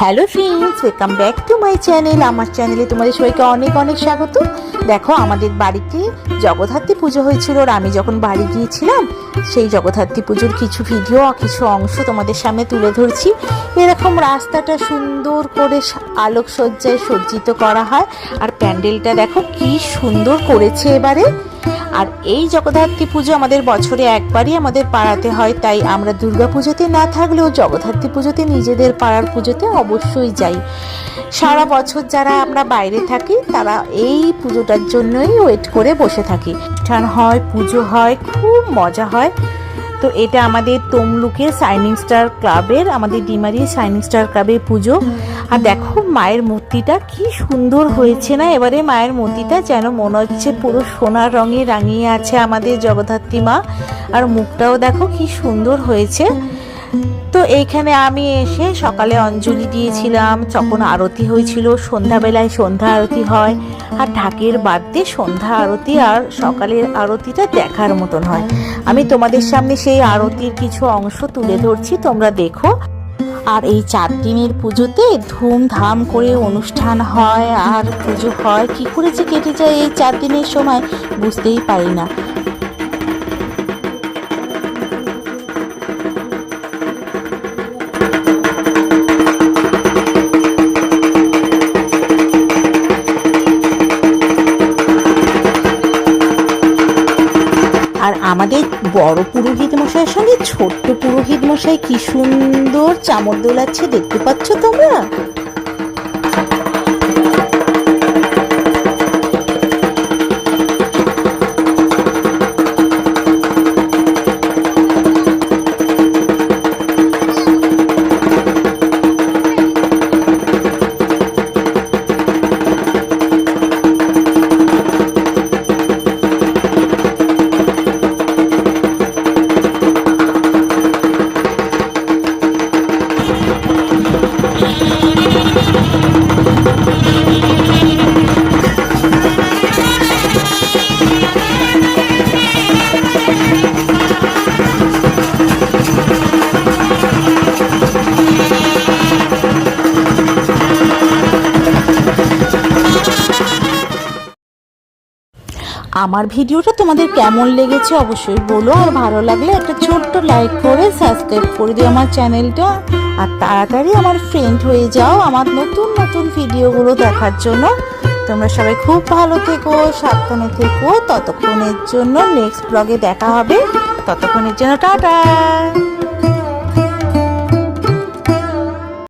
Hello friends welcome back to my channel আমার চ্যানেলে তোমাদের সবাইকে অনেক অনেক স্বাগত। দেখো, আমাদের বাড়িতে জগদ্ধাত্রী পুজো হয়েছিল আর আমি যখন বাড়ি গিয়েছিলাম, সেই জগদ্ধাত্রী পুজোর কিছু ভিডিও কিছু অংশ তোমাদের সামনে তুলে ধরছি। এরকম রাস্তাটা সুন্দর করে আলোকসজ্জায় সজ্জিত করা হয়। আর প্যান্ডেলটা দেখো, কি সুন্দর করেছে এবারে। আর এই জগদ্ধাত্রী পুজো আমাদের বছরে একবারই আমাদের পাড়াতে হয়, তাই আমরা দুর্গা পুজোতে না থাকলেও জগদ্ধাত্রী পুজোতে নিজেদের পাড়ার পুজোতে অবশ্যই যাই। সারা বছর যারা আমরা বাইরে থাকি, তারা এই পুজোটার জন্যই ওয়েট করে বসে থাকি। অনুষ্ঠান হয়, পুজো হয়, খুব মজা হয়। তো এটা আমাদের তমলুকের শাইনিং স্টার ক্লাবের আমাদের ডিমারি শাইনিং স্টার ক্লাবের পুজো। আর দেখো, মায়ের মূর্তিটা কি সুন্দর হয়েছে না? এবারে মায়ের মূর্তিটা যেন মনে হচ্ছে পুরো সোনার রঙে রাঙিয়ে আছে আমাদের জগদ্ধাত্রী মা। আর মুখটাও দেখো কি সুন্দর হয়েছে। তো এইখানে আমি এসে সকালে অঞ্জলি দিয়েছিলাম তখন আরতি হয়েছিল, সন্ধ্যাবেলায় সন্ধ্যা আরতি হয়, আর ঢাকের বাদ দিয়ে সন্ধ্যা আরতি, আর সকালের আরতিটা দেখার মতন হয়। আমি তোমাদের সামনে সেই আরতির কিছু অংশ তুলে ধরছি, তোমরা দেখো। আর এই চার দিনের পুজোতে ধুমধাম করে অনুষ্ঠান হয়, আর পুজো হয়। কি করে যে কেটে যায় এই চার দিনের সময়, বুঝতেই পারি না। আর আমাদের বড় পুরোহিত মশাইয়ের সঙ্গে ছোট্ট পুরোহিত মশাই কি সুন্দর চামর দোলাচ্ছে দেখতে পাচ্ছ তোমরা? আমার ভিডিওটা তোমাদের কেমন লেগেছে অবশ্যই বলো, আর ভালো লাগলে একটা ছোট্ট লাইক করে সাবস্ক্রাইব করে দিও আমার চ্যানেলটা আর তাড়াতাড়ি আমার ফ্রেন্ড হয়ে যাও আমার নতুন নতুন ভিডিওগুলো দেখার জন্য। তোমরা সবাই খুব ভালো থেকো, সাবধানে থেকো। ততক্ষণের জন্য নেক্সট ব্লগে দেখা হবে। ততক্ষণের জন্য টাটা!